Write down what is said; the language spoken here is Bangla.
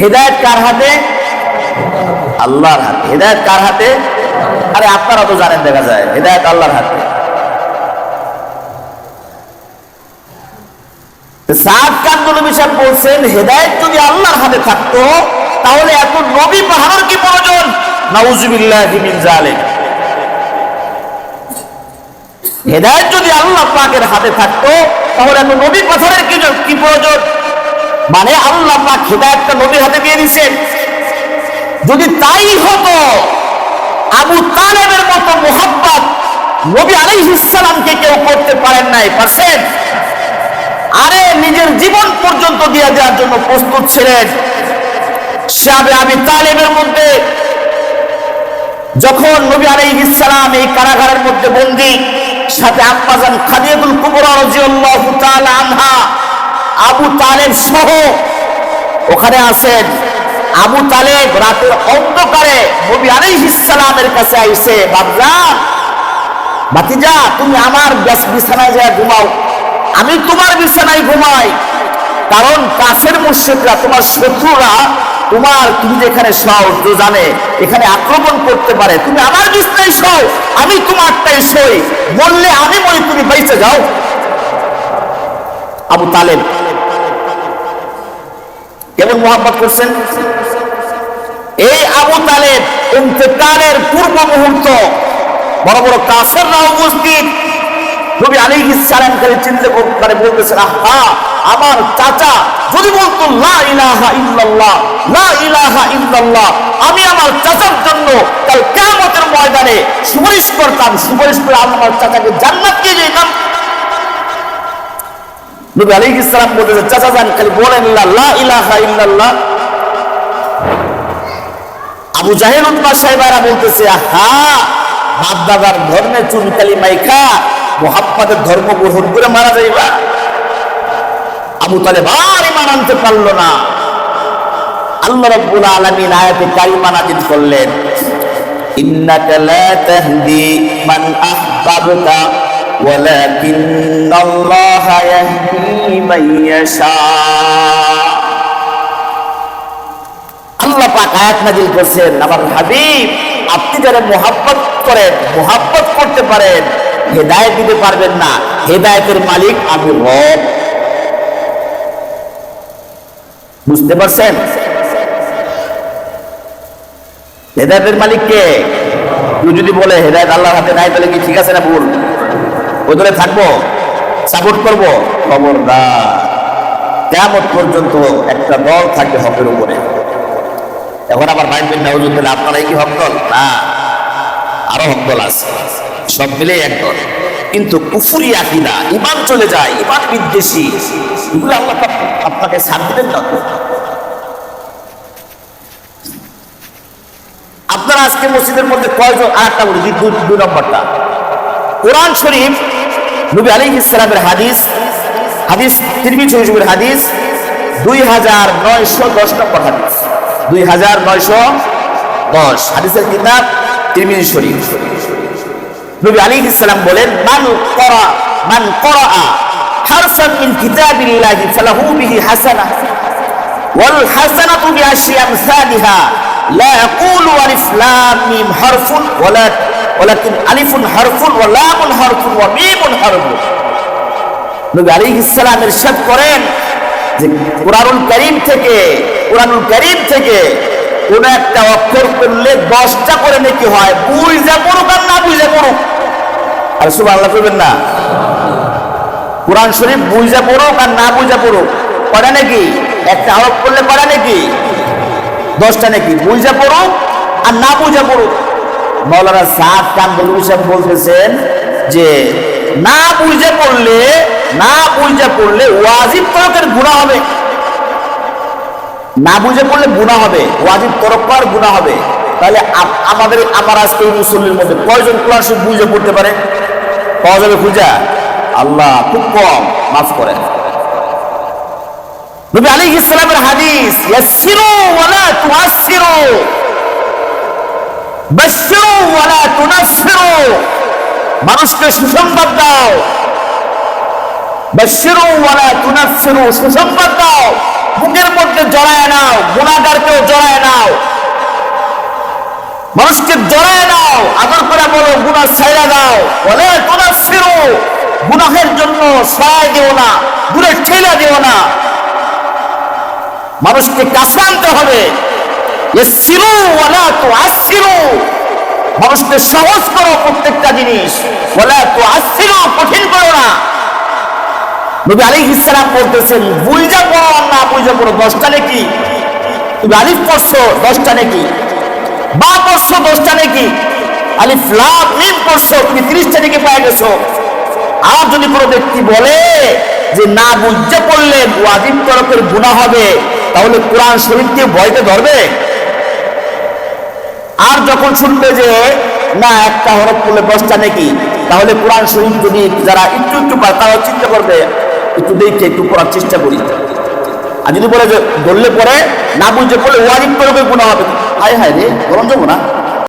হেদায়ত কার হাতে? আল্লাহর হাতে। হেদায়ত কার হাতে? আরে আপনারা তো জানেন দেখা যায়। হেদায়ত আল্লাহর হাতে। সাদ কান্দুলবি বলছেন, হেদায়ত যদি আল্লাহর হাতে থাকতো, তাহলে এত নবী পাহাড়ের কি প্রয়োজন? নাউজুবিল্লাহ মিন জালিক হেদায়ত যদি আল্লাহ পাকের হাতে থাকতো, তাহলে এত নবী পাথরের কি প্রয়োজন? মানে আল্লাহ পাক হেদায়তটা নবীর হাতে দিয়ে দিছেন যদি তাই হতো, আবু তালেবের মতো মোহাম্মত নবী আলাইহিসসালামকে কেউ করতে পারেন নাই, পারছেন? আরে, নিজের জীবন পর্যন্ত দিয়ে দেওয়ার জন্য প্রস্তুত ছিলেন। সাবে আবি তালেবের মধ্যে যখন নবী আলাইহিস সালাম এই কারাগারের মধ্যে বন্দী, সাথে আম্মাজান খাদিয়াতুল কুবরা রাদিয়াল্লাহু তাআলা আনহা আবু তালেব সহ। ওখানে আছেন আবু তালেব, রাতের অন্ধকারে নবী আলাইহিস সালামের কাছে আইছে বাবজান ভাতিজা, তুমি আমার বিছ- বিছানায় যায় ঘুমাও। আমি তোমার বিছানায় ঘুমাই। কারণ কাছের মুর্শিদরা তোমার শত্রুরা, তোমার তুমি যেখানে শও তো জানে, এখানে আক্রমণ করতে পারে। তুমি আমার বিছনায় শও, আমি তোমারটাই সই। বললে আমি মনে তুমি বেঁচে যাও। আবু তালেব কেমন মোহাম্মত করছেন? এই আবু তালেব ইন্তেকালের পূর্ব মুহূর্ত, বড় বড় কাফেররা উপস্থিত। নবী আলী সালাম করে চিন্তা করে বলতেছেন, আহা, আমার চাচা যদি বলতো, লা ইলাহা ইল্লাল্লাহ, লা ইলাহা ইল্লাল্লাহ, আমি আমার চাচার জন্য কাল কিয়ামতের ময়দানে সুপারিশ করতাম, সুপারিশ করে আমার চাচাকে জান্নাত দিয়ে যেতাম নবী আলী ইসলাম বলতেছে চাচা যান খালি বলেন আবু জাহেল উৎমা সাহেবারা বলতেছে, আহা বাপ দাদার ধর্মে চুনকালি মাইখা মোহাম্মদের ধর্ম গ্রহণ করে মারা যাইবা। আবু তালেব আর ইমান আনতে পারল না। আল্লাহ রাব্বুল আলামিন আয়াতে কারিমা নাযিল করলেন, ইন্নাকা লা তাহদি মান আহবাবতা। ওয়ালাকিন্নাল্লাহা ইয়াহদি মান ইয়াশা আল্লাহ পাক আয়াত নাজিল করছেন, আমার হাবিব, আপনি যারা মোহাব্বত করেন, মোহাব্বত করতে পারেন, হেদায়েত দিতে পারবেন না, হেদায়েতের মালিক আমি রব। বুঝতে পারছেন? হেদায়েতের মালিক কে? তুই যদি বলে হেদায়ত আল্লাহর হাতে নাই, তাহলে কি ঠিক আছে না ভুল? ওই দলে থাকব সাপোর্ট করব। খবর খবরদার কেমন পর্যন্ত একটা দল থাকবে হকের উপরে। এখন আবার ভাইবেন নাউজুদ্দিন আপনারাই কি হকদল না, আরও হকদল আছে। সব মিলে একদল কিন্তু কুফুরি আকিদা ইমান চলে যায় ইমান বিদ্বেষী। এগুলো আল্লাহ আপনাকে সাথ দিবেন না। আপনারা আজকে মসজিদের মধ্যে কয়জন? আর একটা বলি দুই নম্বরটা। কোরআন শরীফ, নবী আলী ইসলামের হাদিস হাদিস তিরমিজ শরীফের হাদিস, দুই হাজার নয়শো দশ নম্বর হাদিস। দুই হাজার নয়শো দশ হাদিসের কিতাব তিরমিজ শরীফ। নবী আলী ইসলাম বলেন, মান করা মান করা হারফান মিন কিতাবিল্লাহি ফালাহু বিহি হাসানাহ ওয়াল হাসানাতু বিআশরি আমসালিহা লা ইয়াকুলু আলিফ লাম মিম হারফুন ওয়ালা ওলাকিন আলিফুন হারফুন ওয়া লামুন হারফুন ওয়া মিমুন হারফুন। নবী আলাইহিস সালাম ইরশাদ করেন যে কোরআনুল কারীম থেকে, কোরআনুল কারীম থেকে কোন একটা অক্ষর করলে দশটা করে নাকি হয়। বুঝা পড়ুক আর না বুঝে পড়ুক। আর শুভ আল্লাহ করবেন না। কোরআন শরীফ বুঝে পড়ুক আর না বুঝে পড়ুক করে নাকি? একটা আরোপ করলে করে নাকি? দশটা নাকি? বুঝে পড়ুক আর না বুঝে পড়ুক। মৌলানা সাদ বলুন সাহেব বলতেছেন যে, না বুঝে পড়লে, না বুঝে পড়লে ওয়াজিব তরকের গুণা হবে। না বুঝে পড়লে গুণা হবে, ওয়াজিব তরক করার গুণা হবে। তাহলে আমাদের, আমার আজকে মুসল্লির মধ্যে কয়জন শরীফ বুঝে পড়তে পারে? পাওয়া যাবে খুঁজা? আল্লাহ খুব কম, মাফ করেন। নবী আলাইহিস সালামের হাদিস, ইয়াসসিরু ওয়ালা তুআসসিরু। মানুষকে সুসংবাদ দাও। সুসংবাদ দাও। মধ্যে জড়ায় নাও, গুণাগারকেও জড়ায় নাও। মানুষকে জড়ায় নাও, আদর করে বলো গুণা ছাইরা দাও। বলে তোরা গুনাহের জন্য ছায় দিও না, দূরে ঠেলা দিও না। মানুষকে কাছে আনতে হবে। আসির মানুষকে সহজ করো প্রত্যেকটা জিনিস। ওয়ালা তো আসিরু কঠিন করো না। নবী আলাইহিস ইসলাম বলতেছেন বুঝা পড়ো না দশটা তুমি আলিফ দশটা বা দশটা আলিফ লাভ তিরিশটা গেছো। যদি কোনো ব্যক্তি বলে যে, না বুঝতে পড়লে ওয়াজিব তরফের হবে, তাহলে কোরআন শরীফকে ভয়তে ধরবে? আর যখন শুনবে যে, না, একটা হরফ পড়লে দশটা নাকি তাহলে কোরআন শরীফ যদি যারা একটু একটু পায় তারা চিন্তা করবে, একটু দেখে, একটু পড়ার চেষ্টা করি। আর যদি বলে যে, বললে পরে, না বুঝতে পড়লে ওয়াজিব করবে গুণা হবে। হায় হায় রে, গরম যাব না।